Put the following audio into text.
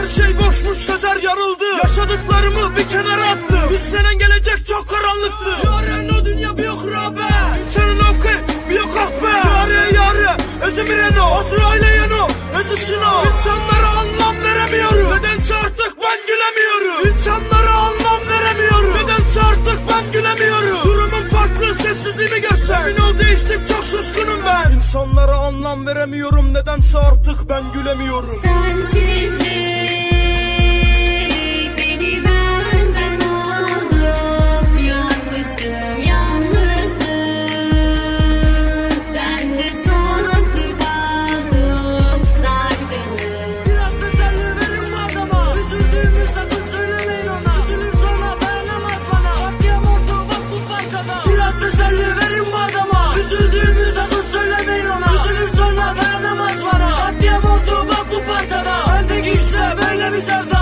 Her şey boşmuş sözler yarıldı. Yaşadıklarımı bir kenara attım Düşlenen gelecek çok karanlıktı. Yaren o dünya bir yok rabe Senin oku bir yok ah be Yare yare. Özü mireno Azrail'e yeno özü şino İnsanlara anlam veremiyorum. Nedense artık ben gülemiyorum. İnsanlara anlam veremiyorum. Nedense artık ben gülemiyorum. Durumum farklı sessizliğimi görsen. Emin ol değiştim çok İnsanlara anlam veremiyorum. Nedense artık ben gülemiyorum. Sensizlik arms of the